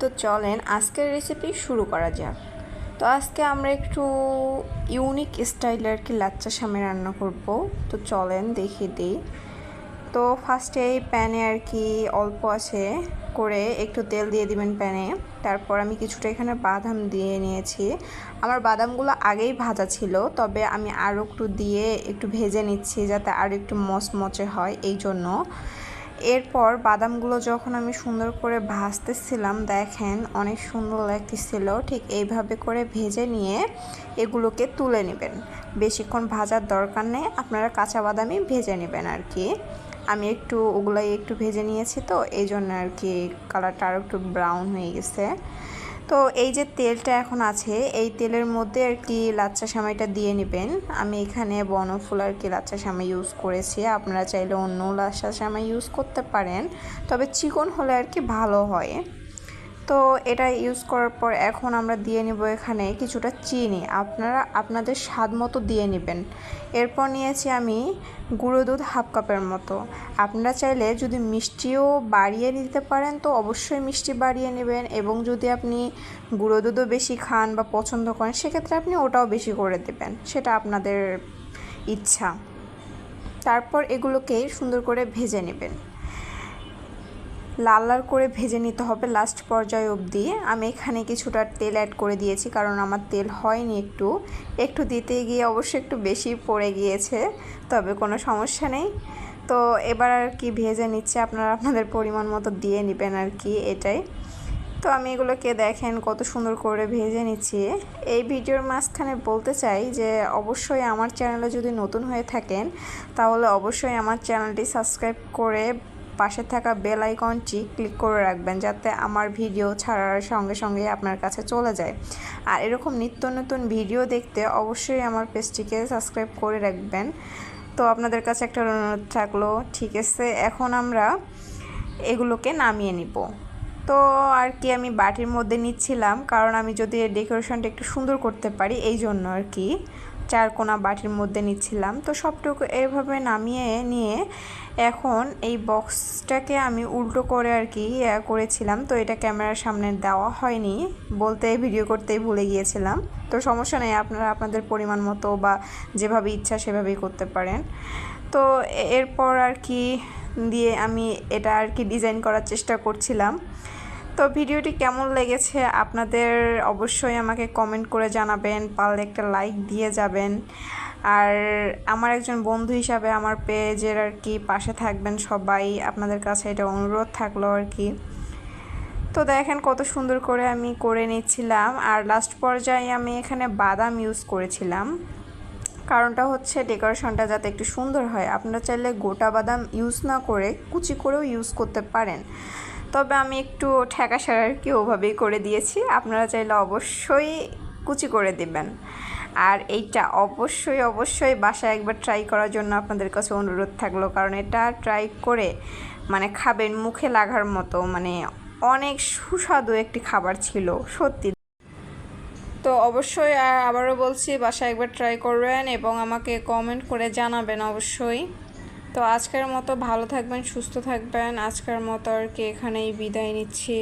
তো চলেন আজকের রেসিপি শুরু করা যাক। তো আজকে আমরা একটু ইউনিক স্টাইলের আর কি লাচ্চা সামে রান্না করব। তো চলেন দেখিয়ে দিই। তো ফার্স্টে এই প্যানে আর কি অল্প আছে, করে একটু তেল দিয়ে দিবেন প্যানে। তারপর আমি কিছুটা এখানে বাদাম দিয়ে নিয়েছি। আমার বাদামগুলো আগেই ভাজা ছিল, তবে আমি আরও একটু দিয়ে একটু ভেজে নিচ্ছি যাতে আরও একটু মচমচে হয় এই জন্য এরপর বাদামগুলো যখন আমি সুন্দর করে ভাজতেছিলাম, দেখেন অনেক সুন্দর লাগতেছিল। ঠিক এইভাবে করে ভেজে নিয়ে এগুলোকে তুলে নেবেন। বেশিক্ষণ ভাজার দরকার নেই, আপনারা কাঁচা বাদামই ভেজে নেবেন আর কি। আমি একটু, ওগুলাই একটু ভেজে নিয়েছি তো এই জন্য আর কি কালারটা আরও একটু ব্রাউন হয়ে গেছে। তো এই যে তেলটা এখন আছে, এই তেলের মধ্যে কি লাচ্চা সামাইটা দিয়ে নেবেন। আমি এখানে বনফুল আর কি লাচ্চা সামাই ইউজ করেছি। আপনারা চাইলে অন্য লাচ্চা সামাই ইউজ করতে পারেন। তবে চিকন হলে আর কি ভালো হয়। তো এটা ইউজ করার পর এখন আমরা দিয়ে নিব এখানে কিছুটা চিনি। আপনারা, আপনাদের স্বাদ মতো দিয়ে নেবেন। এরপর নিয়েছি আমি গুঁড়ো দুধ হাফ কাপের মতো। আপনারা চাইলে যদি মিষ্টিও বাড়িয়ে নিতে পারেন, তো অবশ্যই মিষ্টি বাড়িয়ে নেবেন এবং যদি আপনি গুঁড়ো দুধও বেশি খান বা পছন্দ করেন, সেক্ষেত্রে আপনি ওটাও বেশি করে দেবেন। সেটা আপনাদের ইচ্ছা। তারপর এগুলোকে সুন্দর করে ভেজে নেবেন। লাল লাল করে ভেজে নিতে হবে লাস্ট পর্যায়ে অবধি। আমি এখানে কিছুটা তেল অ্যাড করে দিয়েছি, কারণ আমার তেল হয়নি একটু। একটু দিতে গিয়ে অবশ্যই একটু বেশি পড়ে গিয়েছে, তবে কোনো সমস্যা নেই। তো এবার আর কি ভেজে নিচ্ছে, আপনারা আপনাদের পরিমাণ মতো দিয়ে নেবেন আর কি এটাই। তো আমি এগুলোকে দেখেন কত সুন্দর করে ভেজে নিচ্ছি। এই ভিডিওর মাঝখানে বলতে চাই যে, অবশ্যই আমার চ্যানেলে যদি নতুন হয়ে থাকেন, তাহলে অবশ্যই আমার চ্যানেলটি সাবস্ক্রাইব করে পাশে থাকা বেল আইকনটি ক্লিক করে রাখবেন যাতে আমার ভিডিও ছাড়ার সঙ্গে সঙ্গে আপনার কাছে চলে যায়। আর এরকম নিত্য নতুন ভিডিও দেখতে অবশ্যই আমার পেজটিকে সাবস্ক্রাইব করে রাখবেন। তো আপনাদের কাছে একটা অনুরোধ থাকল, ঠিক আছে, এখন আমরা এগুলোকে নামিয়ে নিব। তো আর কি আমি বাটির মধ্যে নিচ্ছিলাম, কারণ আমি যদি ডেকোরেশনটা একটু সুন্দর করতে পারি, এই জন্য আর কি। চার কোনা বাটির মধ্যে নিচ্ছিলাম। তো সবটুকু এভাবে নামিয়ে নিয়ে এখন এই বক্সটাকে আমি উল্টো করে আর কি করেছিলাম। তো এটা ক্যামেরার সামনে দেওয়া হয়নি, বলতে, ভিডিও করতেই ভুলে গিয়েছিলাম। তো সমস্যা নেই, আপনারা আপনাদের পরিমাণ মতো বা যেভাবে ইচ্ছা সেভাবেই করতে পারেন। তো এরপর আর কি দিয়ে আমি এটা আর কি ডিজাইন করার চেষ্টা করছিলাম। তো ভিডিওটি কেমন লেগেছে আপনাদের অবশ্যই আমাকে কমেন্ট করে জানাবেন, পারলে একটা লাইক দিয়ে যাবেন। আর আমার একজন বন্ধু হিসাবে আমার পেজের আর কি পাশে থাকবেন সবাই, আপনাদের কাছে এটা অনুরোধ থাকল আর কি। তো দেখেন কত সুন্দর করে আমি করে নিচ্ছিলাম। আর লাস্ট পর্যায়ে আমি এখানে বাদাম ইউজ করেছিলাম। কারণটা হচ্ছে ডেকোরেশনটা যাতে একটু সুন্দর হয়। আপনারা চাইলে গোটা বাদাম ইউজ না করে কুচি করেও ইউজ করতে পারেন। তবে আমি একটু ঠেকা সার কি ওভাবেই করে দিয়েছি। আপনারা চাইলে অবশ্যই কুচি করে দেবেন। আর এইটা অবশ্যই অবশ্যই বাসায় একবার ট্রাই করার জন্য আপনাদের কাছে অনুরোধ থাকল। কারণ এটা ট্রাই করে মানে খাবেন মুখে লাগার মতো। মানে অনেক সুস্বাদু একটি খাবার ছিল, সত্যি। তো অবশ্যই আবারও বলছি, বাসায় একবার ট্রাই করবেন এবং আমাকে কমেন্ট করে জানাবেন অবশ্যই। তো আজকের মতো ভালো থাকবেন, সুস্থ থাকবেন। আজকের মতো আর কি এখানেই বিদায় নিচ্ছি।